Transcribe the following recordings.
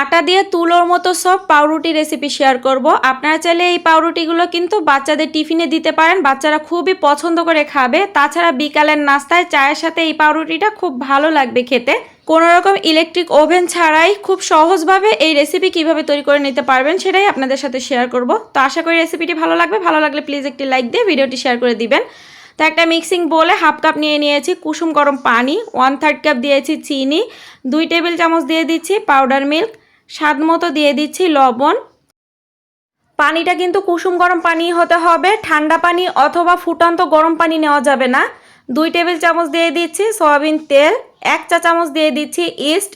আটা দিয়ে তুলোর মতো সব পাউরুটি রেসিপি শেয়ার করব। আপনারা চাইলে এই পাউরুটিগুলো কিন্তু বাচ্চাদের টিফিনে দিতে পারেন। বাচ্চারা খুবই পছন্দ করে খাবে। তাছাড়া বিকালের নাস্তায় চায়ের সাথে এই পাউরুটিটা খুব ভালো লাগবে খেতে। কোনো রকম ইলেকট্রিক ওভেন ছাড়াই খুব সহজভাবে এই রেসিপি কীভাবে তৈরি করে নিতে পারবেন সেটাই আপনাদের সাথে শেয়ার করব। তো আশা করি রেসিপিটি ভালো লাগবে। ভালো লাগলে প্লিজ একটি লাইক দিয়ে ভিডিওটি শেয়ার করে দিবেন। তো একটা মিক্সিং বলে হাফ কাপ নিয়ে নিয়েছি কুসুম গরম পানি ওয়ান থার্ড কাপ দিয়েছি চিনি, দুই টেবিল চামচ দিয়ে দিচ্ছি পাউডার মিল্ক স্বাদ মতো দিয়ে দিচ্ছি লবণ। পানিটা কিন্তু কুসুম গরম পানি হতে হবে। ঠান্ডা পানি অথবা ফুটন্ত গরম পানি নেওয়া যাবে না। দুই টেবিল চামচ দিয়ে দিচ্ছি সয়াবিন তেল, এক চা চামচ দিয়ে দিচ্ছি ইস্ট।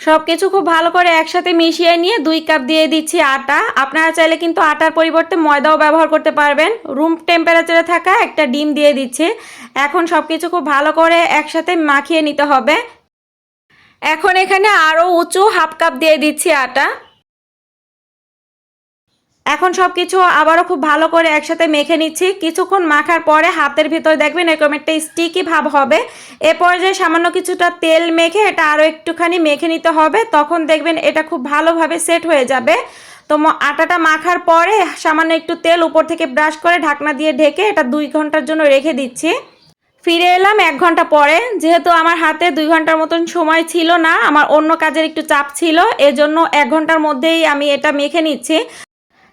সব কিছু খুব ভালো করে একসাথে মিশিয়ে নিয়ে দুই কাপ দিয়ে দিচ্ছি আটা। আপনারা চাইলে কিন্তু আটার পরিবর্তে ময়দাও ব্যবহার করতে পারবেন। রুম টেম্পারেচারে থাকা একটা ডিম দিয়ে দিচ্ছি। এখন সব কিছু খুব ভালো করে একসাথে মাখিয়ে নিতে হবে। এখন এখানে আরও উঁচু হাফ কাপ দিয়ে দিচ্ছি আটা। এখন সব কিছু আবারও খুব ভালো করে একসাথে মেখে নিচ্ছি। কিছুক্ষণ মাখার পরে হাতের ভিতর দেখবেন এরকম একটা স্টিকি ভাব হবে। এ পর্যায়ে সামান্য কিছুটা তেল মেখে এটা আরও একটুখানি মেখে নিতে হবে। তখন দেখবেন এটা খুব ভালোভাবে সেট হয়ে যাবে। তো আটাটা মাখার পরে সামান্য একটু তেল উপর থেকে ব্রাশ করে ঢাকনা দিয়ে ঢেকে এটা দুই ঘণ্টার জন্য রেখে দিচ্ছি। ফিরে এলাম এক ঘণ্টা পরে। যেহেতু আমার হাতে দুই ঘণ্টার মতন সময় ছিল না, আমার অন্য কাজের একটু চাপ ছিল, এজন্য এক ঘণ্টার মধ্যেই আমি এটা মেখে নিচ্ছি।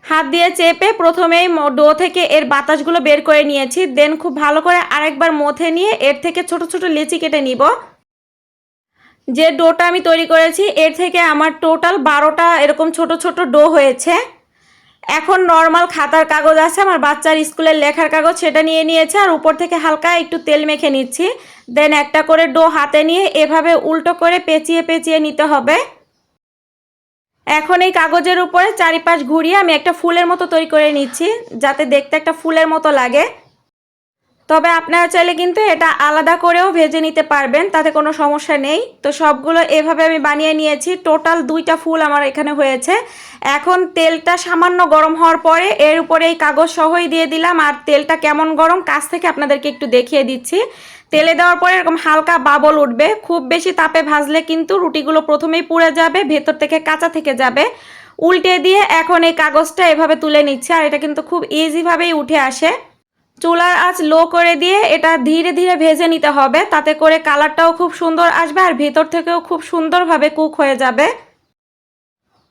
হাত দিয়ে চেপে প্রথমেই ডো থেকে এর বাতাসগুলো বের করে নিয়েছি, দেন খুব ভালো করে আরেকবার মথে নিয়ে এর থেকে ছোট ছোট লেচি কেটে নিব। যে ডোটা আমি তৈরি করেছি, এর থেকে আমার টোটাল বারোটা এরকম ছোট ছোট ডো হয়েছে। এখন নর্মাল খাতার কাগজ আছে, আমার বাচ্চার স্কুলের লেখার কাগজ সেটা নিয়ে নিয়েছে আর উপর থেকে হালকা একটু তেল মেখে নিচ্ছি। দেন একটা করে ডো হাতে নিয়ে এভাবে উল্টো করে পেঁচিয়ে পেঁচিয়ে নিতে হবে। এখন এই কাগজের উপরে চারিপাশ ঘুরিয়ে আমি একটা ফুলের মতো তৈরি করে নিচ্ছি, যাতে দেখতে একটা ফুলের মতো লাগে। তবে আপনারা চাইলে কিন্তু এটা আলাদা করেও ভেজে নিতে পারবেন, তাতে কোনো সমস্যা নেই। তো সবগুলো এভাবে আমি বানিয়ে নিয়েছি, টোটাল দুইটা ফুল আমার এখানে হয়েছে। এখন তেলটা সামান্য গরম হওয়ার পরে এর উপরে এই কাগজ সহই দিয়ে দিলাম, আর তেলটা কেমন গরম কাছ থেকে আপনাদেরকে একটু দেখিয়ে দিচ্ছি। তেলে দেওয়ার পরে এরকম হালকা বাবল উঠবে, খুব বেশি তাপে ভাজলে কিন্তু রুটিগুলো প্রথমেই পুড়ে যাবে, ভেতর থেকে কাঁচা থেকে যাবে। উল্টে দিয়ে এখন এই কাগজটা এভাবে তুলে নিচ্ছে, আর এটা কিন্তু খুব ইজিভাবেই উঠে আসে। চুলার আঁচ লো করে দিয়ে এটা ধীরে ধীরে ভেজে নিতে হবে। তাতে করে কালারটাও খুব সুন্দর আসবে আর ভেতর থেকেও খুব সুন্দরভাবে কুক হয়ে যাবে।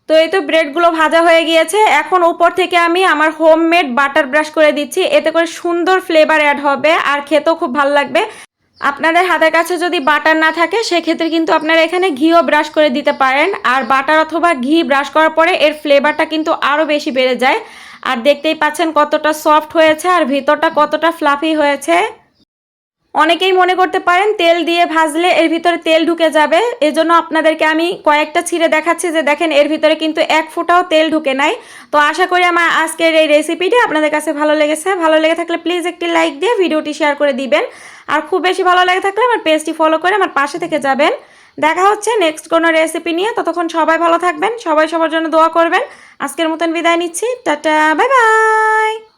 তো এই তো ব্রেডগুলো ভাজা হয়ে গিয়েছে। এখন উপর থেকে আমি আমার হোমমেড বাটার ব্রাশ করে দিচ্ছি। এতে করে সুন্দর ফ্লেভার অ্যাড হবে আর খেতেও খুব ভালো লাগবে। আপনাদের হাতের কাছে যদি বাটার না থাকে, সেক্ষেত্রে কিন্তু আপনারা এখানে ঘিও ব্রাশ করে দিতে পারেন। আর বাটার অথবা ঘি ব্রাশ করার পরে এর ফ্লেভারটা কিন্তু আরও বেশি বেড়ে যায়। আর দেখতেই পাচ্ছেন কতটা সফট হয়েছে আর ভিতরটা কতটা ফ্লাফি হয়েছে। অনেকেই মনে করতে পারেন তেল দিয়ে ভাজলে এর ভিতরে তেল ঢুকে যাবে। এজন্য আপনাদেরকে আমি কয়েকটা ছিঁড়ে দেখাচ্ছি যে দেখেন এর ভিতরে কিন্তু এক ফোঁটাও তেল ঢুকে নাই। তো আশা করি আমার আজকের এই রেসিপিটি আপনাদের কাছে ভালো লেগেছে। ভালো লেগে থাকলে প্লিজ একটি লাইক দিয়ে ভিডিওটি শেয়ার করে দিবেন। আর খুব বেশি ভালো লেগে থাকলে আমার পেজটি ফলো করে আমার পাশে থেকে যাবেন। দেখা হচ্ছে নেক্সট কোনো রেসিপি নিয়ে। ততক্ষণ সবাই ভালো থাকবেন, সবাই সবার জন্য দোয়া করবেন। আজকের মতন বিদায় নিচ্ছি। Tata bye bye